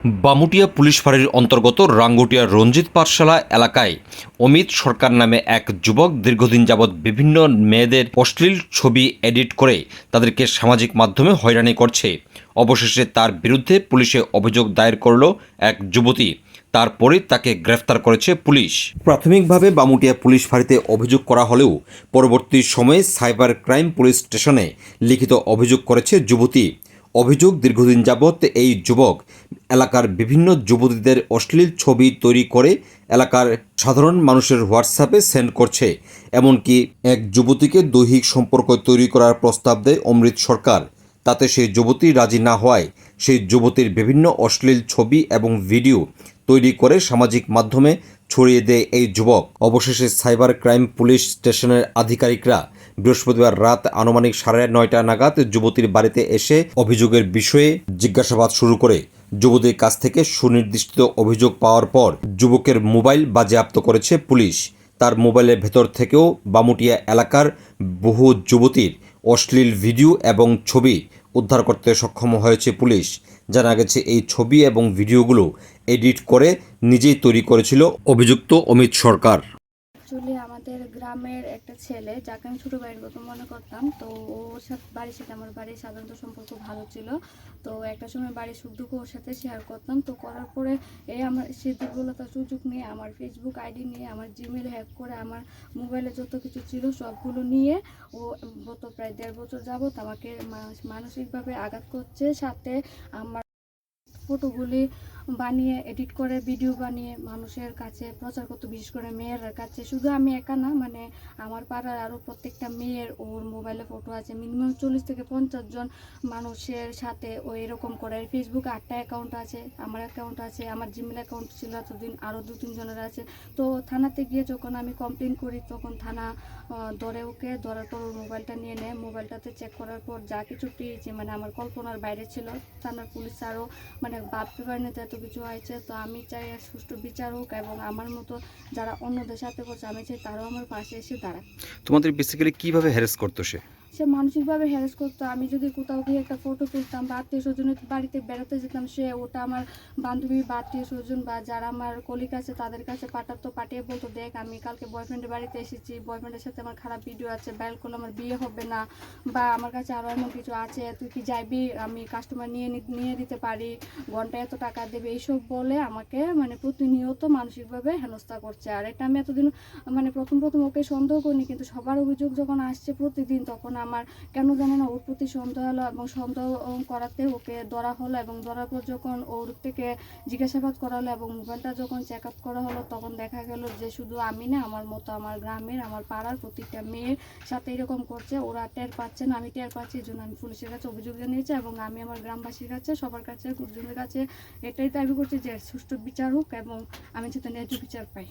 Bamutia police ফাঁড়ির অন্তর্গত রাঙ্গুটিয়া রঞ্জিত পাঠশালা এলাকায় অমিত সরকার নামে এক যুবক দীর্ঘদিন যাবৎ বিভিন্ন মেয়েদের অশ্লীল ছবি এডিট করে তাদেরকে সামাজিক মাধ্যমে হয়রানি করছে। অবশেষে তার বিরুদ্ধে পুলিশে অভিযোগ দায়ের করল এক যুবতী। তারপরে তাকে গ্রেফতার করেছে পুলিশ। প্রাথমিকভাবে বামুটিয়া পুলিশ ফাঁড়িতে অভিযোগ করা হলেও পরবর্তী সময়ে সাইবার ক্রাইম পুলিশ স্টেশনে লিখিত অভিযোগ করেছে যুবতী। অভিযোগ দীর্ঘদিন যাবৎ এই যুবক এলাকার বিভিন্ন যুবতীদের অশ্লীল ছবি তৈরি করে এলাকার সাধারণ মানুষের হোয়াটসঅ্যাপে সেন্ড করছে। এমনকি এক যুবতীকে দৈহিক সম্পর্ক তৈরি করার প্রস্তাব দেয় অমৃত সরকার। তাতে সেই যুবতী রাজি না হওয়ায় সেই যুবতীর বিভিন্ন অশ্লীল ছবি এবং ভিডিও তৈরি করে সামাজিক মাধ্যমে ছড়িয়ে দেয় এই যুবক। অবশেষে সাইবার ক্রাইম পুলিশ স্টেশনের আধিকারিকরা বৃহস্পতিবার রাত আনুমানিক সাড়ে নয়টা নাগাদ যুবতীর বাড়িতে এসে অভিযোগের বিষয়ে জিজ্ঞাসাবাদ শুরু করে। যুবতীর কাছ থেকে সুনির্দিষ্ট অভিযোগ পাওয়ার পর যুবকের মোবাইল বাজেয়াপ্ত করেছে পুলিশ। তার মোবাইলের ভেতর থেকেও বামুটিয়া এলাকার বহু যুবতীর অশ্লীল ভিডিও এবং ছবি উদ্ধার করতে সক্ষম হয়েছে পুলিশ। জানা গেছে, এই ছবি এবং ভিডিওগুলো এডিট করে নিজেই তৈরি করেছিল অভিযুক্ত অমিত সরকার। অ্যাকচুয়ালি আমাদের গ্রামের একটা ছেলে, যাকে আমি ছোটো ভাইয়ের মতো মনে করতাম, তো ওর সাথে, বাড়ির সাথে আমার বাড়ির সাধারণত সম্পর্ক ভালো ছিল। তো একটা সময় বাড়ির সুখ দুঃখ ওর সাথে শেয়ার করতাম। তো করার পরে এই আমার, সে দুর্বলতার সুযোগ নিয়ে আমার ফেসবুক আইডি নিয়ে, আমার জিমেল হ্যাক করে, আমার মোবাইলে যত কিছু ছিল সবগুলো নিয়ে ও গত প্রায় দেড় বছর যাবত আমাকে মানসিকভাবে আঘাত করছে। সাথে আমার ফটোগুলি বানিয়ে এডিট করে ভিডিও বানিয়ে মানুষের কাছে প্রচার করতো, বিশেষ করে মেয়ের কাছে। শুধু আমি একা না মানে আমার পাড়ার আরও প্রত্যেকটা মেয়ের ওর মোবাইলে ফটো আছে। মিনিমাম চল্লিশ থেকে পঞ্চাশ জন মানুষের সাথে ও এরকম করে। ফেসবুক আটটা অ্যাকাউন্ট আছে, আমার অ্যাকাউন্ট আছে, আমার জিমেল অ্যাকাউন্ট ছিল এতদিন আরও দু তিনজনের আছে। তো থানাতে গিয়ে যখন আমি কমপ্লেন করি, তখন থানা ধরে ওকে, ধরার পর ওর মোবাইলটা নিয়ে নেয়। মোবাইলটাতে চেক করার পর যা কিছু পেয়েছে মানে আমার কল্পনার বাইরে ছিল। থানার পুলিশ আরও মানে ভাবতে পারেনি তো এত কিছু হয়েছে। তো আমি চাই সুষ্ঠু বিচার হোক এবং আমার মতো যারা অন্যদের সাথে করছে, আমি চাই তারাও আমার পাশে এসে দাঁড়ায় তোমাদের বেসিক্যালি কীভাবে হ্যারেস করতো সে? সে মানসিকভাবে হ্যারাস করতো। আমি যদি কোথাও গিয়ে একটা ফটো তুলতাম বা আত্মীয় স্বজনের বাড়িতে বেড়াতে যেতাম, সে ওটা আমার বান্ধবী বা আত্মীয় স্বজন বা যারা আমার কলিগ আছে তাদের কাছে পাঠাতো, পাঠিয়ে বলতো, দেখ, আমি কালকে বয়ফ্রেন্ডের বাড়িতে এসেছি বয়ফ্রেন্ডের সাথে আমার খারাপ ভিডিও আছে বাইল করলে আমার বিয়ে হবে না বা আমার কাছে আরও এমন কিছু আছে, তুই কি যাবি? আমি কাস্টমার নিয়ে নিয়ে দিতে পারি ঘন্টায় এত টাকা দেবে। এইসব বলে আমাকে মানে প্রতিনিয়ত মানসিকভাবে হেনস্থা করছে। আর এটা আমি এতদিন মানে প্রথম প্রথম ওকে সন্দেহ করিনি, কিন্তু সবার অভিযোগ যখন আসছে প্রতিদিন, তখন আমার কেন জানো না ওর প্রতি সন্দেহ হলো এবং সন্দেহ করাতে ওকে ধরা হলো এবং ধরার পর যখন ওর থেকে জিজ্ঞাসাবাদ করা হলো এবং মোবাইলটা যখন চেক আপ করা হলো, তখন দেখা গেল যে শুধু আমি না, আমার মতো আমার গ্রামের, আমার পাড়ার প্রত্যেকটা মেয়ের সাথে এরকম করছে। ওরা টের পাচ্ছে না, আমি টের পাচ্ছি, এই জন্য আমি পুলিশের কাছে অভিযোগ জানিয়েছি এবং আমি আমার গ্রামবাসীর কাছে, সবার কাছে, গুরুজনের কাছে এটাই দাবি করছি যে সুষ্ঠু বিচার হোক এবং আমি যাতে ন্যায্য বিচার পাই।